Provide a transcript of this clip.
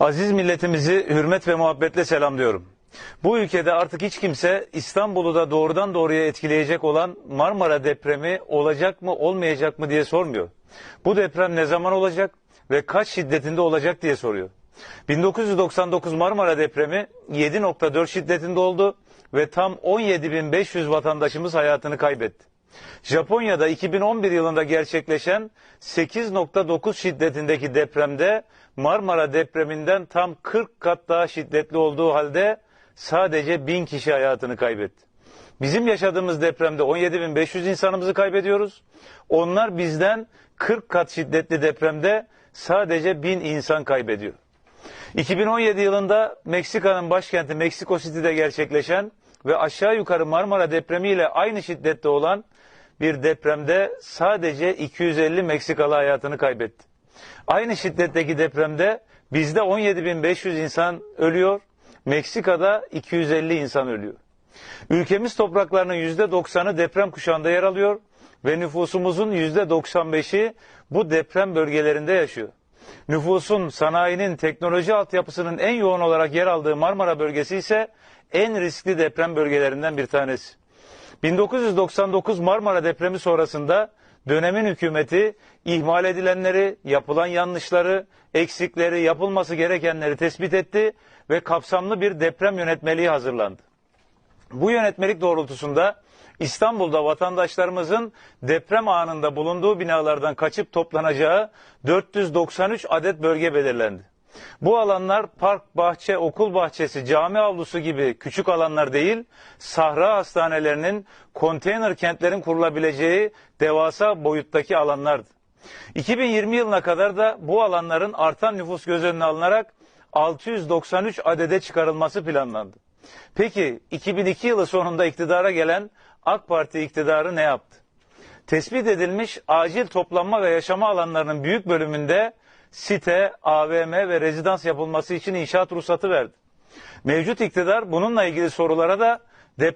Aziz milletimizi hürmet ve muhabbetle selamlıyorum. Bu ülkede artık hiç kimse İstanbul'u da doğrudan doğruya etkileyecek olan Marmara depremi olacak mı olmayacak mı diye sormuyor. Bu deprem ne zaman olacak ve kaç şiddetinde olacak diye soruyor. 1999 Marmara depremi 7.4 şiddetinde oldu ve tam 17.500 vatandaşımız hayatını kaybetti. Japonya'da 2011 yılında gerçekleşen 8.9 şiddetindeki depremde Marmara depreminden tam 40 kat daha şiddetli olduğu halde sadece 1000 kişi hayatını kaybetti. Bizim yaşadığımız depremde 17.500 insanımızı kaybediyoruz. Onlar bizden 40 kat şiddetli depremde sadece 1000 insan kaybediyor. 2017 yılında Meksika'nın başkenti Meksiko City'de gerçekleşen ve aşağı yukarı Marmara depremiyle aynı şiddette olan bir depremde sadece 250 Meksikalı hayatını kaybetti. Aynı şiddetteki depremde bizde 17.500 insan ölüyor, Meksika'da 250 insan ölüyor. Ülkemiz topraklarının %90'ı deprem kuşağında yer alıyor ve nüfusumuzun %95'i bu deprem bölgelerinde yaşıyor. Nüfusun, sanayinin, teknoloji altyapısının en yoğun olarak yer aldığı Marmara bölgesi ise en riskli deprem bölgelerinden bir tanesi. 1999 Marmara depremi sonrasında dönemin hükümeti ihmal edilenleri, yapılan yanlışları, eksikleri, yapılması gerekenleri tespit etti ve kapsamlı bir deprem yönetmeliği hazırlandı. Bu yönetmelik doğrultusunda İstanbul'da vatandaşlarımızın deprem anında bulunduğu binalardan kaçıp toplanacağı 493 adet bölge belirlendi. Bu alanlar park, bahçe, okul bahçesi, cami avlusu gibi küçük alanlar değil, sahra hastanelerinin, konteyner kentlerin kurulabileceği devasa boyuttaki alanlardı. 2020 yılına kadar da bu alanların artan nüfus göz önüne alınarak 693 adede çıkarılması planlandı. Peki 2002 yılı sonunda iktidara gelen AK Parti iktidarı ne yaptı? Tespit edilmiş acil toplanma ve yaşama alanlarının büyük bölümünde site, AVM ve rezidans yapılması için inşaat ruhsatı verdi. Mevcut iktidar bununla ilgili sorulara da deprem